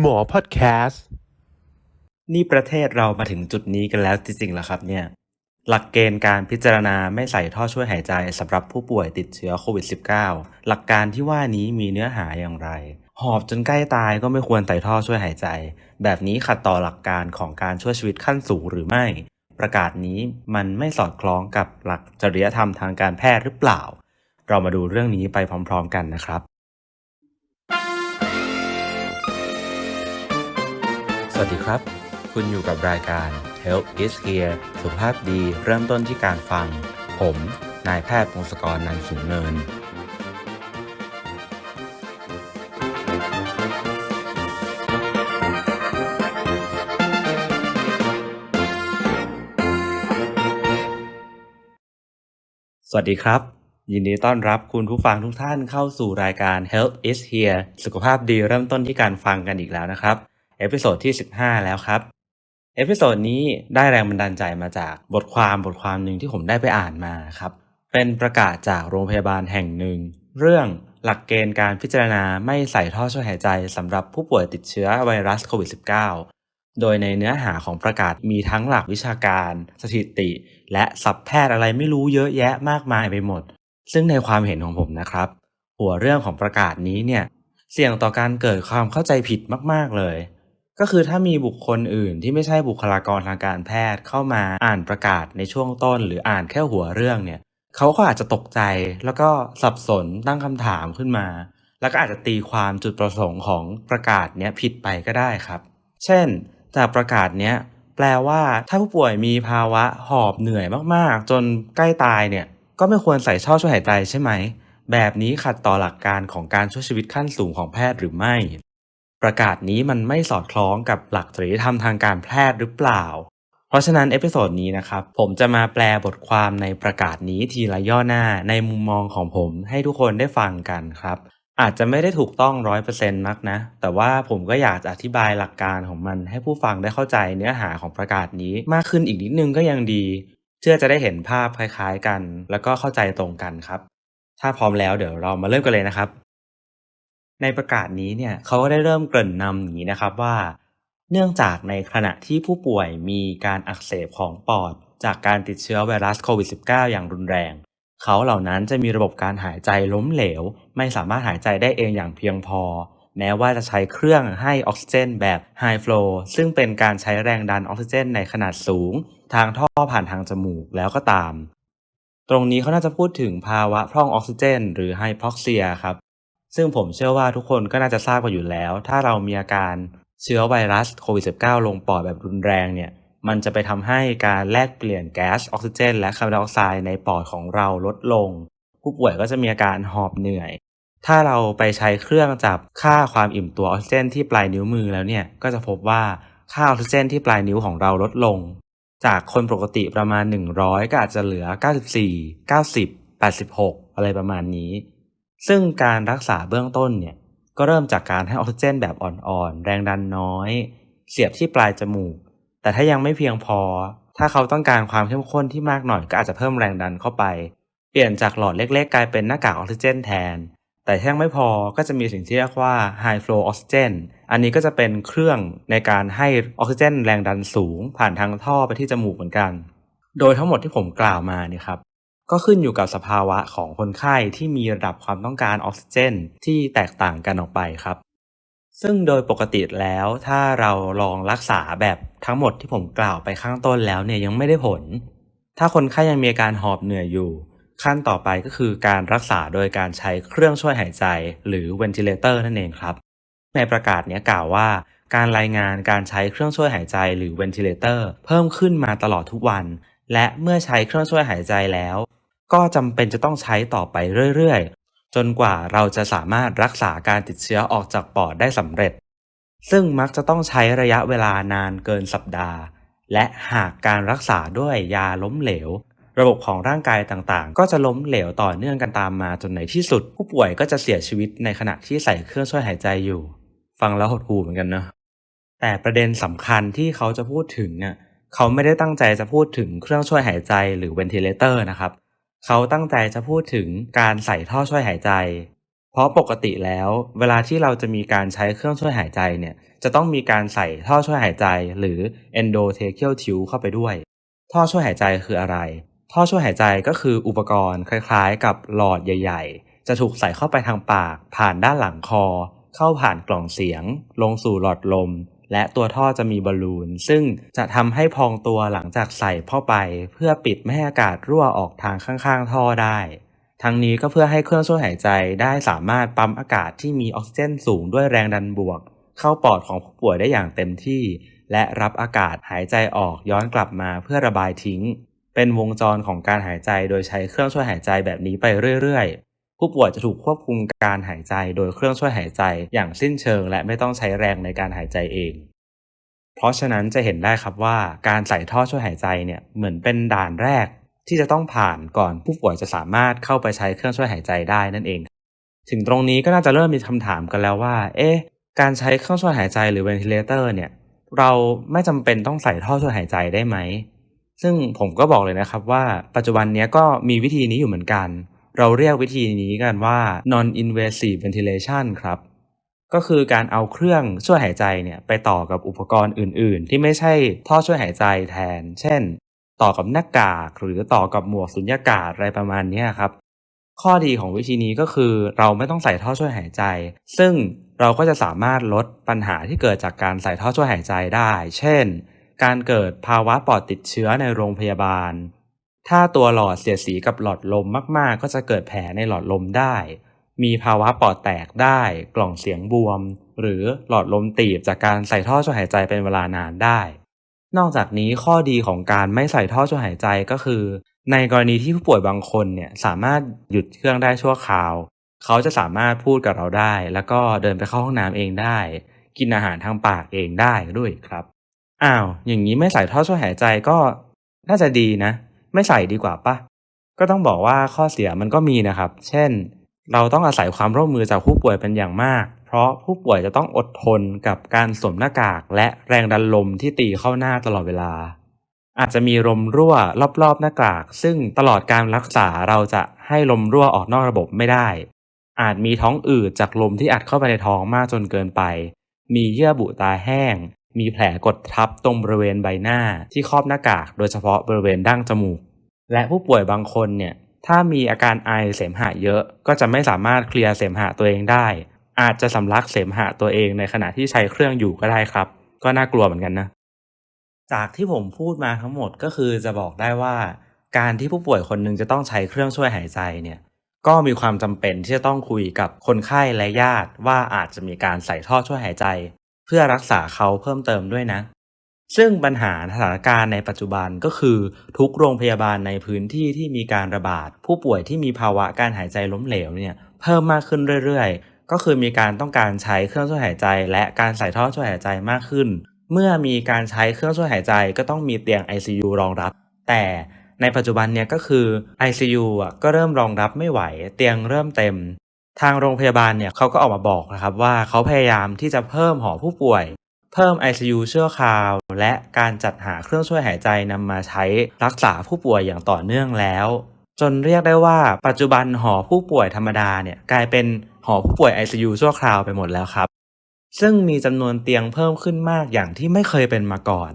หมอพอดแคสต์นี่ประเทศเรามาถึงจุดนี้กันแล้วจริงๆแล้วครับเนี่ย หลักเกณฑ์การพิจารณาไม่ใส่ท่อช่วยหายใจสำหรับผู้ป่วยติดเชื้อโควิด -19 หลักการที่ว่านี้มีเนื้อหาอย่างไร หอบจนใกล้ตายก็ไม่ควรใส่ท่อช่วยหายใจ แบบนี้ขัดต่อหลักการของการช่วยชีวิตขั้นสูงหรือไม่ ประกาศนี้มันไม่สอดคล้องกับหลักจริยธรรมทางการแพทย์หรือเปล่า เรามาดูเรื่องนี้ไปพร้อม ๆ กันนะครับ วัสดีครับ คุณอยู่กับรายการ Health is Here สุขภาพดีเริ่มต้นที่การฟัง ผม นายแพทย์พงศกรนันท์สูงเนิน สวัสดีครับ ยินดีต้อนรับคุณผู้ฟังทุกท่านเข้าสู่รายการ Health is Here สุขภาพดีเริ่มต้นที่การฟังกันอีกแล้วนะครับ เอพิโซดที่ 15 แล้วครับ เอพิโซดนี้ได้แรงบันดาลใจมาจากบทความบทความหนึ่งที่ผมได้ไปอ่านมาครับ เป็นประกาศจากโรงพยาบาลแห่งหนึ่ง เรื่องหลักเกณฑ์การพิจารณาไม่ใส่ท่อช่วยหายใจสำหรับผู้ป่วยติดเชื้อไวรัสโควิด -19 โดยในเนื้อหาของประกาศมีทั้งหลักวิชาการ สถิติ และศัพท์แพทย์อะไรไม่รู้เยอะแยะมากมายไปหมด ซึ่งในความเห็นของผมนะครับ หัวเรื่องของประกาศนี้เนี่ยเสี่ยงต่อการเกิดความเข้าใจผิดมาก ๆ เลย ก็คือถ้ามีบุคคลอื่นที่ไม่ใช่บุคลากรทางการแพทย์เข้ามาอ่านประกาศในช่วงต้น หรืออ่านแค่หัวเรื่องเนี่ยเขาก็อาจจะตกใจแล้วก็สับสนตั้งคำถามขึ้นมา แล้วก็อาจจะตีความจุดประสงค์ของประกาศเนี้ยผิดไปก็ได้ครับ เช่น จากประกาศเนี้ยแปลว่าถ้าผู้ป่วยมีภาวะหอบเหนื่อยมากๆ จนใกล้ตายเนี่ยก็ไม่ควรใส่ท่อช่วยหายใจใช่ไหม แบบนี้ขัดต่อหลักการของการช่วยชีวิตขั้นสูงของแพทย์หรือไม่ ประกาศนี้มันไม่สอดคล้องกับหลักจริยธรรมทางการแพทย์หรือเปล่า เพราะฉะนั้นเอพิโซดนี้นะครับผมจะมาแปลบทความในประกาศนี้ทีละย่อหน้าในมุมมองของผมให้ทุกคนได้ฟังกันครับ อาจจะไม่ได้ถูกต้องร้อยเปอร์เซ็นต์นักนะ แต่ว่าผมก็อยากจะอธิบายหลักการของมัน ให้ผู้ฟังได้เข้าใจเนื้อหาของประกาศนี้มากขึ้นอีกนิดนึงก็ยังดี เชื่อจะได้เห็นภาพคล้ายๆกัน แล้วก็เข้าใจตรงกันครับ ถ้าพร้อมแล้วเดี๋ยวเรามาเริ่มกันเลยนะครับ ในประกาศนี้เนี่ยเขาก็ได้เริ่มเกริ่นนำอย่างนี้นะครับว่า เนื่องจากในขณะที่ผู้ป่วยมีการอักเสบของปอด จากการติดเชื้อไวรัสโควิด -19 อย่างรุนแรง เขาเหล่านั้นจะมีระบบการหายใจล้มเหลว ไม่สามารถหายใจได้เองอย่างเพียงพอ แม้ว่าจะใช้เครื่องให้ออกซิเจนแบบ High Flow ซึ่งเป็นการใช้แรงดันออกซิเจนในขนาดสูง ทางท่อผ่านทางจมูกแล้วก็ตาม ตรงนี้เขาน่าจะพูดถึงภาวะพร่องออกซิเจน หรือไฮพอกเซียครับ ซึ่งผมเชื่อว่าทุกคนก็น่าจะทราบกันอยู่แล้ว ถ้าเรามีอาการเชื้อไวรัสโควิด -19 ลงปอดแบบรุนแรงเนี่ย มันจะไปทำให้การแลกเปลี่ยนแก๊สออกซิเจน และคาร์บอนไดออกไซด์ในปอดของเราลดลง ผู้ป่วยก็จะมีอาการหอบเหนื่อย ถ้าเราไปใช้เครื่องจับค่าความอิ่มตัวออกซิเจนที่ปลายนิ้วมือแล้วเนี่ย ก็จะพบว่าค่าออกซิเจนที่ปลายนิ้วของเราลดลง จากคนปกติประมาณ 100 ก็อาจจะเหลือ 94 90 86 อะไรประมาณนี้ ซึ่งการรักษาเบื้องต้นเนี่ยก็เริ่มจากการให้ออกซิเจนแบบอ่อนๆ แรงดันน้อย เสียบที่ปลายจมูก แต่ถ้ายังไม่เพียงพอ ถ้าเขาต้องการความเข้มข้นที่มากหน่อยก็อาจจะเพิ่มแรงดันเข้าไป เปลี่ยนจากหลอดเล็กๆ กลายเป็นหน้ากากออกซิเจนแทน แต่ถ้ายังไม่พอก็จะมีสิ่งที่เรียกว่า high flow oxygen อันนี้ก็จะเป็นเครื่องในการให้ออกซิเจนแรงดันสูง ผ่านทางท่อไปที่จมูกเหมือนกัน โดยทั้งหมดที่ผมกล่าวมาเนี่ยครับ ก็ขึ้นอยู่กับสภาวะของคนไข้ที่มีระดับความต้องการออกซิเจนที่แตกต่างกันออกไปครับ ซึ่งโดยปกติแล้วถ้าเราลองรักษาแบบทั้งหมดที่ผมกล่าวไปข้างต้นแล้วเนี่ยยังไม่ได้ผล ถ้าคนไข้ยังมีอาการหอบเหนื่อยอยู่ ขั้นต่อไปก็คือการรักษาโดยการใช้เครื่องช่วยหายใจหรือ ventilator นั่นเองครับ ในประกาศนี้กล่าวว่าการรายงานการใช้เครื่องช่วยหายใจหรือ ventilator เพิ่มขึ้นมาตลอดทุกวัน และเมื่อใช้เครื่องช่วยหายใจแล้ว ก็จำเป็นจะต้องใช้ต่อไปเรื่อยๆ จนกว่าเราจะสามารถรักษาการติดเชื้อออกจากปอดได้สำเร็จ ซึ่งมักจะต้องใช้ระยะเวลานานเกินสัปดาห์ และหากการรักษาด้วยยาล้มเหลว ระบบของร่างกายต่างๆ ก็จะล้มเหลวต่อเนื่องกันตามมาจนในที่สุด ผู้ป่วยก็จะเสียชีวิตในขณะที่ใส่เครื่องช่วยหายใจอยู่ ฟังแล้วหดหู่เหมือนกันเนอะแต่ประเด็นสำคัญที่เขาจะพูดถึงอะ เขาไม่ได้ตั้งใจจะพูดถึงเครื่องช่วยหายใจหรือ ventilator นะครับ เขาตั้งใจจะพูดถึงการใส่ท่อช่วยหายใจ เพราะปกติแล้ว เวลาที่เราจะมีการใช้เครื่องช่วยหายใจเนี่ยจะต้องมีการใส่ท่อช่วยหายใจ หรือ endotracheal tube เข้าไปด้วย ท่อช่วยหายใจคืออะไร ท่อช่วยหายใจก็คืออุปกรณ์คล้ายๆ กับหลอดใหญ่ ๆ จะถูกใส่เข้าไปทางปาก ผ่านด้านหลังคอ เข้าผ่านกล่องเสียง ลงสู่หลอดลม และตัวท่อจะมีบอลลูน ซึ่งจะทำให้พองตัวหลังจากใส่เข้าไป เพื่อปิดไม่ให้อากาศรั่วออกทางข้างๆ ท่อได้ ทั้งนี้ก็เพื่อให้เครื่องช่วยหายใจได้สามารถปั๊มอากาศที่มีออกซิเจนสูงด้วยแรงดันบวก เข้าปอดของผู้ป่วยได้อย่างเต็มที่ และรับอากาศหายใจออกย้อนกลับมาเพื่อระบายทิ้ง เป็นวงจรของการหายใจโดยใช้เครื่องช่วยหายใจแบบนี้ไปเรื่อยๆ ผู้ป่วยจะถูกควบคุมการหายใจโดยเครื่องช่วยหายใจอย่างสิ้นเชิง และไม่ต้องใช้แรงในการหายใจเอง เพราะฉะนั้นจะเห็นได้ครับว่าการใส่ท่อช่วยหายใจเนี่ยเหมือนเป็นด่านแรก ที่จะต้องผ่านก่อนผู้ป่วยจะสามารถเข้าไปใช้เครื่องช่วยหายใจได้นั่นเอง ถึงตรงนี้ก็น่าจะเริ่มมีคำถามกันแล้วว่า เอ๊ะการใช้เครื่องช่วยหายใจหรือเวนทิเลเตอร์เนี่ยเราไม่จำเป็นต้องใส่ท่อช่วยหายใจได้ไหมซึ่งผมก็บอกเลยนะครับว่าปัจจุบันนี้ก็มีวิธีนี้อยู่เหมือนกัน เราเรียกวิธีนี้กันว่า non invasive ventilation ครับ ก็คือการเอาเครื่องช่วยหายใจเนี่ยไปต่อกับอุปกรณ์อื่น ๆ ที่ไม่ใช่ท่อช่วยหายใจแทน เช่น ต่อกับหน้ากากหรือต่อกับหมวกสุญญากาศอะไรประมาณนี้ครับ ข้อดีของวิธีนี้ก็คือเราไม่ต้องใส่ท่อช่วยหายใจ ซึ่งเราก็จะสามารถลดปัญหาที่เกิดจากการใส่ท่อช่วยหายใจได้ เช่น การเกิดภาวะปอดติดเชื้อในโรงพยาบาล ถ้าตัวหลอดเสียดสีกับหลอดลมมากๆ ก็จะเกิดแผลในหลอดลมได้ มีภาวะปอดแตกได้ กล่องเสียงบวม หรือหลอดลมตีบจากการใส่ท่อช่วยหายใจเป็นเวลานานได้ นอกจากนี้ข้อดีของการไม่ใส่ท่อช่วยหายใจก็คือ ในกรณีที่ผู้ป่วยบางคนเนี่ยสามารถหยุดเครื่องได้ชั่วคราว เขาจะสามารถพูดกับเราได้ แล้วก็เดินไปเข้าห้องน้ำเองได้ กินอาหารทางปากเองได้ด้วยครับ อ้าว อย่างนี้ไม่ใส่ท่อช่วยหายใจก็น่าจะดีนะ ไม่ใส่ดีกว่าปะก็ต้องบอกว่าข้อเสียมันก็มีนะครับ เช่น เราต้องอาศัยความร่วมมือจากผู้ป่วยเป็นอย่างมาก เพราะผู้ป่วยจะต้องอดทนกับการสวมหน้ากาก และแรงดันลมที่ตีเข้าหน้าตลอดเวลา อาจจะมีลมรั่วรอบๆหน้ากาก ซึ่งตลอดการรักษาเราจะให้ลมรั่วออกนอกระบบไม่ได้ อาจมีท้องอืดจากลมที่อัดเข้าไปในท้องมากจนเกินไป มีเยื่อบุตาแห้ง มีแผลกดทับตรงบริเวณใบหน้าที่ครอบหน้ากาก โดยเฉพาะบริเวณดั้งจมูก และผู้ป่วยบางคนเนี่ยถ้ามีอาการไอเสมหะเยอะ ก็จะไม่สามารถเคลียร์เสมหะตัวเองได้ อาจจะสำลักเสมหะตัวเองในขณะที่ใช้เครื่องอยู่ก็ได้ครับ ก็น่ากลัวเหมือนกันนะ จากที่ผมพูดมาทั้งหมดก็คือจะบอกได้ว่า การที่ผู้ป่วยคนหนึ่งจะต้องใช้เครื่องช่วยหายใจเนี่ยก็มีความจำเป็นที่จะต้องคุยกับคนไข้และญาติว่าอาจจะมีการใส่ท่อช่วยหายใจ เพื่อรักษาเขาเพิ่มเติมด้วยนะ ซึ่งปัญหาสถานการณ์ในปัจจุบันก็คือ ทุกโรงพยาบาลในพื้นที่ที่มีการระบาด ผู้ป่วยที่มีภาวะการหายใจล้มเหลวเนี่ยเพิ่มมากขึ้นเรื่อยๆ ก็คือมีการต้องการใช้เครื่องช่วยหายใจ และการใส่ท่อช่วยหายใจมากขึ้น เมื่อมีการใช้เครื่องช่วยหายใจก็ต้องมีเตียง ICU รองรับ แต่ในปัจจุบันเนี่ยก็คือ ICU อะก็เริ่มรองรับไม่ไหว เตียงเริ่มเต็ม ทางโรงพยาบาลเนี่ยเขาก็ออกมาบอกนะครับว่าเขาพยายามที่จะเพิ่มหอผู้ป่วย เพิ่ม ICU ชั่วคราว และการจัดหาเครื่องช่วยหายใจนำมาใช้รักษาผู้ป่วยอย่างต่อเนื่องแล้ว จนเรียกได้ว่าปัจจุบันหอผู้ป่วยธรรมดาเนี่ยกลายเป็นหอผู้ป่วย ICU ชั่วคราวไปหมดแล้วครับ ซึ่งมีจำนวนเตียงเพิ่มขึ้นมากอย่างที่ไม่เคยเป็นมาก่อน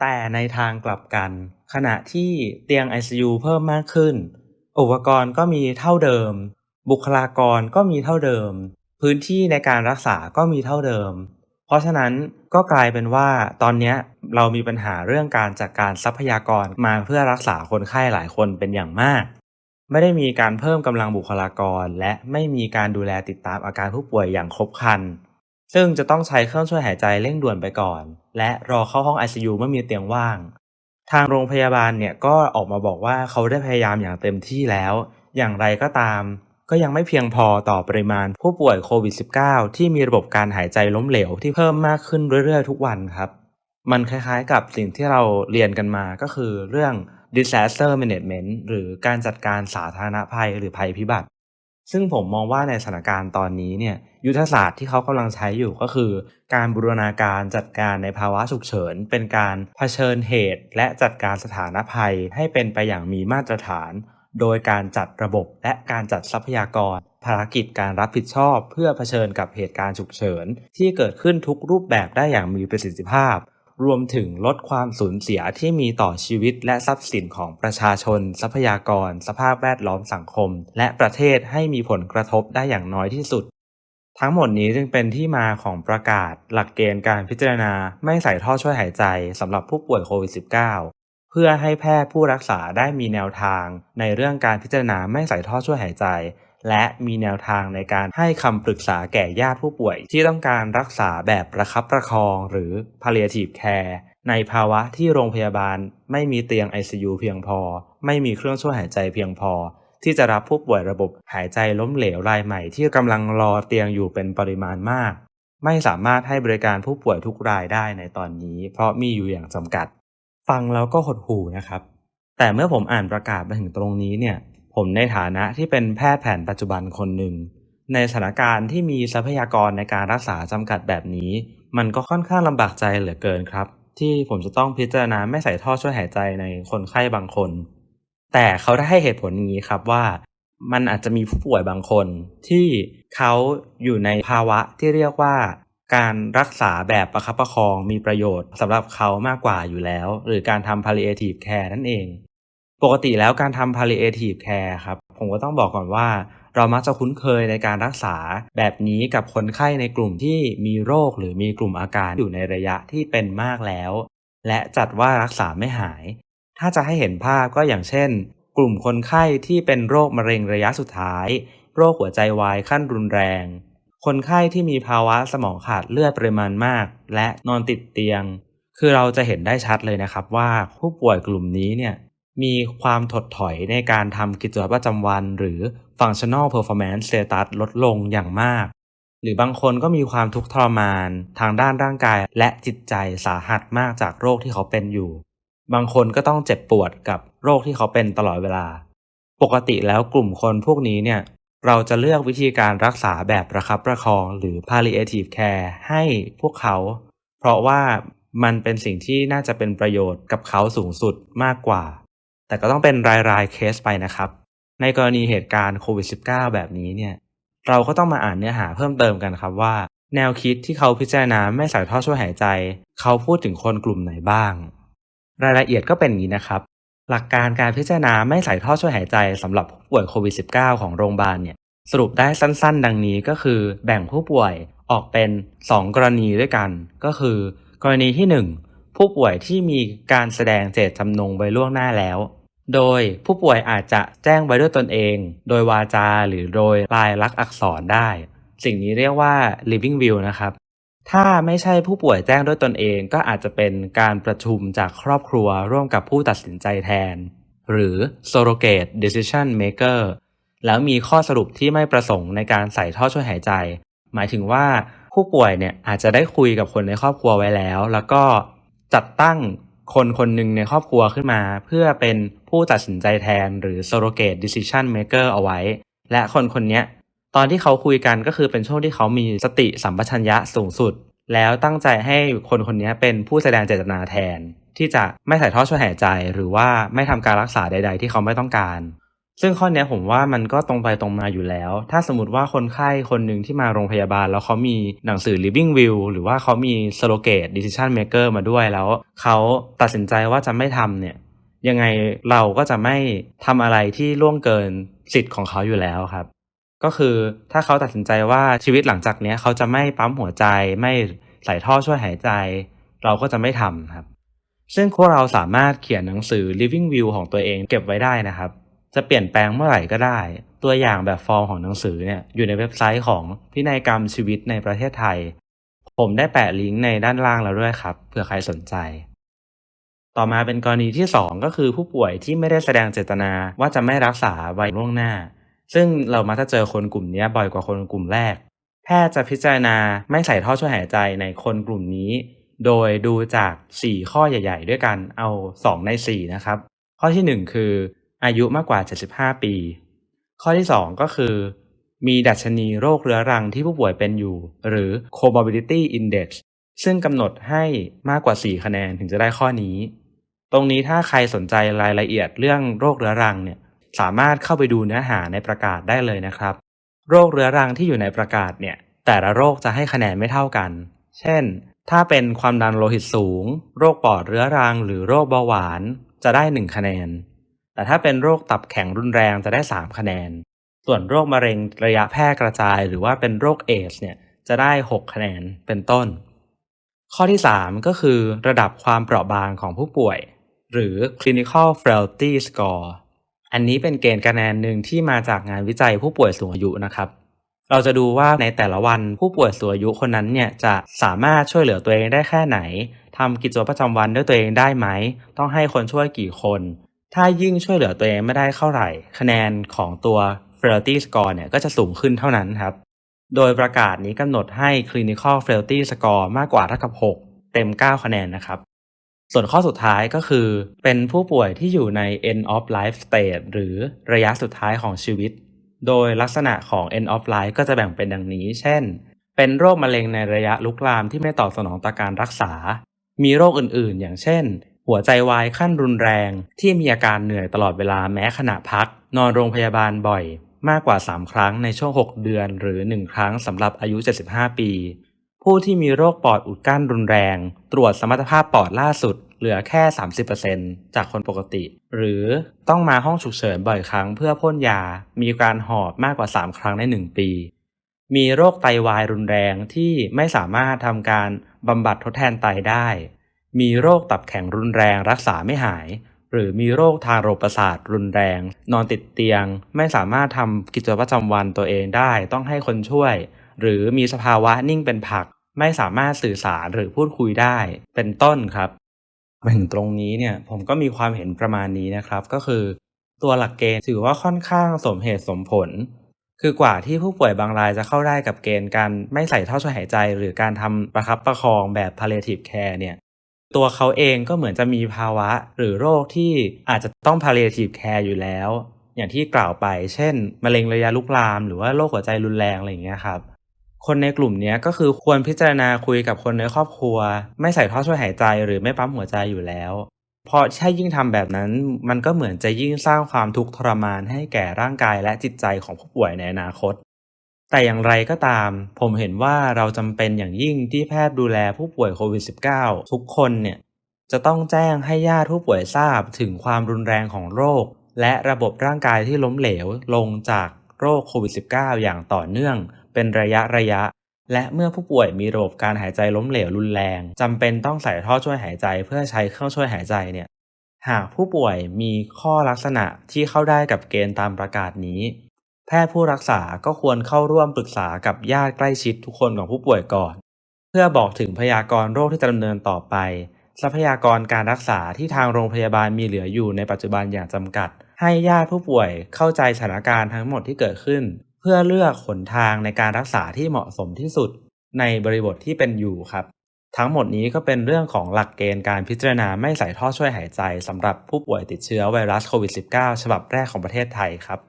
แต่ในทางกลับกัน ขณะที่เตียง ICU เพิ่มมากขึ้น อุปกรณ์ก็มีเท่าเดิม บุคลากรก็มีเท่าเดิม พื้นที่ในการรักษาก็มีเท่าเดิม เพราะฉะนั้นก็กลายเป็นว่าตอนนี้เรามีปัญหาเรื่องการจัดการทรัพยากรมาเพื่อรักษาคนไข้หลายคนเป็นอย่างมาก ไม่ได้มีการเพิ่มกำลังบุคลากร และไม่มีการดูแลติดตามอาการผู้ป่วยอย่างครบครันซึ่งจะต้องใช้เครื่องช่วยหายใจเร่งด่วนไปก่อน และรอเข้าห้อง ICU เมื่อมีเตียงว่าง ทางโรงพยาบาลเนี่ยก็ออกมาบอกว่าเขาได้พยายามอย่างเต็มที่แล้ว อย่างไรก็ตาม ก็ยังไม่เพียงพอต่อปริมาณผู้ป่วยโควิด -19 ที่มีระบบการหายใจล้มเหลวที่เพิ่มมากขึ้นเรื่อยๆ ทุกวันครับ มันคล้ายๆกับสิ่งที่เราเรียนกันมาก็คือเรื่อง disaster management หรือการจัดการสาธารณภัยหรือภัยพิบัติ ซึ่งผมมองว่าในสถานการณ์ตอนนี้เนี่ยยุทธศาสตร์ที่เขากำลังใช้อยู่ก็คือ การบูรณาการจัดการในภาวะฉุกเฉิน เป็นการเผชิญเหตุ และจัดการสถานภัยให้เป็นไปอย่างมีมาตรฐาน โดยการจัดระบบและการจัดทรัพยากร ภารกิจการรับผิดชอบ เพื่อเผชิญกับเหตุการณ์ฉุกเฉิน ที่เกิดขึ้นทุกรูปแบบได้อย่างมีประสิทธิภาพ รวมถึงลดความสูญเสียที่มีต่อชีวิตและทรัพย์สินของประชาชน ทรัพยากร สภาพแวดล้อมสังคม และประเทศให้มีผลกระทบได้อย่างน้อยที่สุดทั้งหมดนี้จึงเป็นที่มาของประกาศ หลักเกณฑ์การพิจารณา ไม่ใส่ท่อช่วยหายใจสำหรับผู้ป่วยโควิด -19 เพื่อให้แพทย์ผู้รักษาได้มีแนวทาง ในเรื่องการพิจารณาไม่ใส่ท่อช่วยหายใจ และมีแนวทางในการให้คำปรึกษาแก่ญาติผู้ป่วย ที่ต้องการรักษาแบบประคับประคองหรือ palliative care ในภาวะที่โรงพยาบาลไม่มีเตียง ICU เพียงพอ ไม่มีเครื่องช่วยหายใจเพียงพอ ที่จะรับผู้ป่วยระบบหายใจล้มเหลวรายใหม่ ที่กำลังรอเตียงอยู่เป็นปริมาณมาก ไม่สามารถให้บริการผู้ป่วยทุกรายได้ในตอนนี้ เพราะมีอยู่อย่างจำกัด ฟังแล้วก็หดหูนะครับ แต่เมื่อผมอ่านประกาศมาถึงตรงนี้เนี่ย ผมในฐานะที่เป็นแพทย์แผนปัจจุบันคนหนึ่ง ในสถานการณ์ที่มีทรัพยากรในการรักษาจำกัดแบบนี้ มันก็ค่อนข้างลำบากใจเหลือเกินครับ ที่ผมจะต้องพิจารณาไม่ใส่ท่อช่วยหายใจในคนไข้บางคน แต่เขาได้ให้เหตุผลอย่างนี้ครับว่า มันอาจจะมีผู้ป่วยบางคนที่เขาอยู่ในภาวะที่เรียกว่า การรักษาแบบประคับประคองมีประโยชน์สำหรับเขามากกว่าอยู่แล้ว หรือการทำ palliative care นั่นเอง ปกติแล้วการทำ palliative care ครับ ผมก็ต้องบอกก่อนว่า เรามักจะคุ้นเคยในการรักษาแบบนี้กับคนไข้ในกลุ่มที่มีโรคหรือมีกลุ่มอาการอยู่ในระยะที่เป็นมากแล้ว และจัดว่ารักษาไม่หาย ถ้าจะให้เห็นภาพก็อย่างเช่น กลุ่มคนไข้ที่เป็นโรคมะเร็งระยะสุดท้าย โรคหัวใจวายขั้นรุนแรง คนไข้ที่มีภาวะสมองขาดเลือดปริมาณมาก และนอนติดเตียง คือเราจะเห็นได้ชัดเลยนะครับว่าผู้ป่วยกลุ่มนี้เนี่ยมีความถดถอยในการทำกิจวัตรประจำวัน หรือ functional performance status ลดลงอย่างมาก หรือบางคนก็มีความทุกข์ทรมาน ทางด้านร่างกายและจิตใจสาหัสมากจากโรคที่เขาเป็นอยู่ บางคนก็ต้องเจ็บปวดกับโรคที่เขาเป็นตลอดเวลา ปกติแล้วกลุ่มคนพวกนี้เนี่ย เราจะเลือกวิธีการรักษาแบบประคับประคองหรือ palliative care ให้พวกเขา เพราะว่ามันเป็นสิ่งที่น่าจะเป็นประโยชน์กับเขาสูงสุดมากกว่า แต่ก็ต้องเป็นรายรายเคสไปนะครับ ในกรณีเหตุการณ์โควิด -19 แบบนี้เนี่ย เราก็ต้องมาอ่านเนื้อหาเพิ่มเติมกันครับว่า แนวคิดที่เขาพิจารณาไม่ใส่ท่อช่วยหายใจ เขาพูดถึงคนกลุ่มไหนบ้าง รายละเอียดก็เป็นอย่างนี้นะครับ หลักการการพิจารณาไม่ใส่ท่อช่วยหายใจสำหรับผู้ป่วยโควิด -19 ของโรงพยาบาลเนี่ยสรุปได้สั้นๆ ดังนี้ก็คือแบ่งผู้ป่วยออกเป็น 2 กรณีด้วยกัน ก็คือ กรณีที่ 1 ผู้ป่วยที่มีการแสดงเจตจำนงไว้ล่วงหน้าแล้ว โดยผู้ป่วยอาจจะแจ้งไว้ด้วยตนเอง โดยวาจาหรือโดยลายลักษณ์อักษรได้ สิ่งนี้เรียกว่า living will นะครับ ถ้าไม่ใช่ผู้ป่วยแจ้งด้วยตนเองก็อาจจะเป็นการประชุมจากครอบครัวร่วมกับผู้ตัดสินใจแทน หรือ surrogate decision maker แล้วมีข้อสรุปที่ไม่ประสงค์ในการใส่ท่อช่วยหายใจ หมายถึงว่าผู้ป่วยเนี่ยอาจจะได้คุยกับคนในครอบครัวไว้แล้ว แล้วก็จัดตั้งคนคนหนึ่งในครอบครัวขึ้นมา เพื่อเป็นผู้ตัดสินใจแทนหรือ surrogate decision maker เอาไว้ และคนคนนี้ ตอนที่เขาคุยกันก็คือเป็นช่วงที่เขามีสติสัมปชัญญะสูงสุด แล้วตั้งใจให้คนคนนี้เป็นผู้แสดงเจตนาแทน ที่จะไม่ใส่ท่อช่วยหายใจ หรือว่าไม่ทำการรักษาใด ๆ ที่เขาไม่ต้องการ ซึ่งข้อนี้ผมว่ามันก็ตรงไปตรงมาอยู่แล้ว ถ้าสมมติว่าคนไข้คนหนึ่งที่มาโรงพยาบาล แล้วเขามีหนังสือ living will หรือว่าเขามี surrogate decision maker มาด้วยแล้วเขาตัดสินใจว่าจะไม่ทำเนี่ยยังไงเราก็จะไม่ทำอะไรที่ล่วงเกินสิทธิ์ของเขาอยู่แล้วครับ ก็คือถ้าเขาตัดสินใจว่าชีวิตหลังจากเนี้ยเขาจะไม่ปั๊มหัวใจไม่ใส่ท่อช่วยหายใจ เราก็จะไม่ทำครับ ซึ่งพวกเราสามารถเขียนหนังสือ living will ของตัวเองเก็บไว้ได้นะครับ จะเปลี่ยนแปลงเมื่อไหร่ก็ได้ ตัวอย่างแบบฟอร์มของหนังสือเนี่ยอยู่ในเว็บไซต์ของพินัยกรรมชีวิตในประเทศไทย ผมได้แปะลิงก์ในด้านล่างแล้วด้วยครับเผื่อใครสนใจ ต่อมาเป็นกรณีที่ 2 ก็คือผู้ป่วยที่ไม่ได้แสดงเจตนาว่าจะไม่รักษาไว้ล่วงหน้า ซึ่งเรามักจะเจอคนกลุ่มนี้บ่อยกว่าคนกลุ่มแรก แพทย์จะพิจารณาไม่ใส่ท่อช่วยหายใจในคนกลุ่มนี้ โดยดูจาก 4 ข้อใหญ่ ๆ ด้วยกันเอา 2 ใน 4 นะครับ ข้อทีหนึ่1 คืออายุมากกว่า 75 ปี ข้อที่ 2 ก็คือ มีดัชนีโรคเรื้อรังที่ผู้ป่วยเป็นอยู่ หรือ comorbidity index ซึ่งกำหนดให้มากกว่า 4 คะแนนถึงจะได้ข้อนี้ ตรงนี้ถ้าใครสนใจรายละเอียดเรื่องโรคเรื้อรังเนี่ย สามารถเข้าไปดูเนื้อหาในประกาศได้เลยนะครับ โรคเรื้อรังที่อยู่ในประกาศเนี่ย แต่ละโรคจะให้คะแนนไม่เท่ากัน เช่น ถ้าเป็นความดันโลหิตสูง โรคปอดเรื้อรัง หรือโรคเบาหวานจะได้ 1 คะแนน แต่ถ้าเป็นโรคตับแข็งรุนแรงจะได้ 3 คะแนน ส่วนโรคมะเร็งระยะแพร่กระจาย หรือว่าเป็นโรคเอสเนี่ยจะได้ 6 คะแนนเป็นต้น ข้อที่ 3 ก็คือ ระดับความเปราะบางของผู้ป่วย หรือ clinical frailty score อันนี้เป็นเกณฑ์คะแนนหนึ่งที่มาจากงานวิจัยผู้ป่วยสูงอายุนะครับ เราจะดูว่าในแต่ละวันผู้ป่วยสูงอายุคนนั้นเนี่ยจะสามารถช่วยเหลือตัวเองได้แค่ไหนทำกิจวัตรประจำวันด้วยตัวเองได้ไหม ต้องให้คนช่วยกี่คน ถ้ายิ่งช่วยเหลือตัวเองไม่ได้เท่าไหร่ คะแนนของตัว frailty score เนี่ยก็จะสูงขึ้นเท่านั้นครับ โดยประกาศนี้กำหนดให้ clinical frailty score มากกว่าเท่ากับ 6 เต็ม 9 คะแนนนะครับ ส่วนข้อสุดท้ายก็คือ เป็นผู้ป่วยที่อยู่ใน end of life stage หรือระยะสุดท้ายของชีวิต โดยลักษณะของ end of life ก็จะแบ่งเป็นดังนี้ เช่น เป็นโรคมะเร็งในระยะลุกลามที่ไม่ตอบสนองต่อการรักษา มีโรคอื่นๆ อย่างเช่น หัวใจวายขั้นรุนแรง ที่มีอาการเหนื่อยตลอดเวลาแม้ขณะพัก นอนโรงพยาบาลบ่อย มากกว่า 3 ครั้งในช่วง 6 เดือน หรือ 1 ครั้งสำหรับอายุ 75 ปี ผู้ที่มีโรคปอดอุดกั้นรุนแรง ตรวจสมรรถภาพปอดล่าสุด เหลือแค่ 30%จากคนปกติ หรือต้องมาห้องฉุกเฉินบ่อยครั้งเพื่อพ่นยา มีการหอบมากกว่า 3 ครั้งใน 1 ปี มีโรคไตวายรุนแรงที่ไม่สามารถทำการบำบัดทดแทนไตได้ มีโรคตับแข็งรุนแรงรักษาไม่หาย หรือมีโรคทางระบบประสาทรุนแรง นอนติดเตียง ไม่สามารถทำกิจวัตรประจำวันตัวเองได้ ต้องให้คนช่วย หรือมีสภาวะนิ่งเป็นผัก ไม่สามารถสื่อสารหรือพูดคุยได้ เป็นต้นครับมาถึงตรงนี้เนี่ยผมก็มีความเห็นประมาณนี้นะครับ ก็คือ ตัวหลักเกณฑ์ถือว่าค่อนข้างสมเหตุสมผล คือกว่าที่ผู้ป่วยบางรายจะเข้าได้กับเกณฑ์การไม่ใส่ท่อช่วยหายใจ หรือการทำประคับประคองแบบ palliative care เนี่ยตัวเขาเองก็เหมือนจะมีภาวะหรือโรคที่อาจจะต้อง palliative care อยู่แล้ว อย่างที่กล่าวไป เช่น มะเร็งระยะลุกลาม หรือว่าโรคหัวใจรุนแรงอะไรอย่างเงี้ยครับ คนในกลุ่มนี้ก็คือควรพิจารณาคุยกับคนในครอบครัว ไม่ใส่ท่อช่วยหายใจหรือไม่ปั๊มหัวใจอยู่แล้วเพราะถ้ายิ่งทำแบบนั้น มันก็เหมือนจะยิ่งสร้างความทุกข์ทรมานให้แก่ร่างกายและจิตใจของผู้ป่วยในอนาคต แต่อย่างไรก็ตาม ผมเห็นว่าเราจำเป็นอย่างยิ่งที่แพทย์ดูแลผู้ป่วยโควิด -19 ทุกคนเนี่ยจะต้องแจ้งให้ญาติผู้ป่วยทราบถึงความรุนแรงของโรค และระบบร่างกายที่ล้มเหลวลงจากโรคโควิด -19 อย่างต่อเนื่อง เป็นระยะระยะ และเมื่อผู้ป่วยมีระบบการหายใจล้มเหลวรุนแรงจำเป็นต้องใส่ท่อช่วยหายใจเพื่อใช้เครื่องช่วยหายใจเนี่ยหากผู้ป่วยมีข้อลักษณะที่เข้าได้กับเกณฑ์ตามประกาศนี้ แพทย์ผู้รักษาก็ควรเข้าร่วมปรึกษากับญาติใกล้ชิดทุกคนของผู้ป่วยก่อน เพื่อบอกถึงพยากรณ์โรคที่จะดำเนินต่อไป ทรัพยากรการรักษาที่ทางโรงพยาบาลมีเหลืออยู่ในปัจจุบันอย่างจำกัด ให้ญาติผู้ป่วยเข้าใจสถานการณ์ทั้งหมดที่เกิดขึ้น เพื่อเลือกหนทางในการรักษาที่เหมาะสมที่สุดในบริบทที่เป็นอยู่ครับ ทั้งหมดนี้ก็เป็นเรื่องของหลักเกณฑ์การพิจารณาไม่ใส่ท่อช่วยหายใจสำหรับผู้ป่วยติดเชื้อไวรัสโควิด -19 ฉบับแรกของประเทศไทยครับ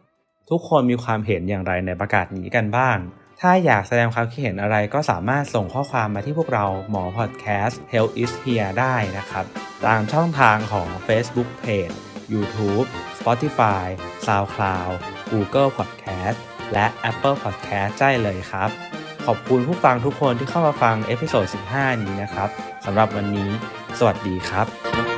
ทุกคนมีความเห็นอย่างไรในประกาศนี้กันบ้าง ถ้าอยากแสดงความคิดเห็นอะไรก็สามารถส่งข้อความมาที่พวกเราหมอพอดแคสต์ Health is here ได้นะครับ ตามช่องทางของ Facebook Page YouTube Spotify SoundCloud Google Podcast และ Apple Podcast ได้เลยครับ ขอบคุณผู้ฟังทุกคนที่เข้ามาฟังเอพิโซด 15 นี้นะครับสำหรับวันนี้ สวัสดีครับ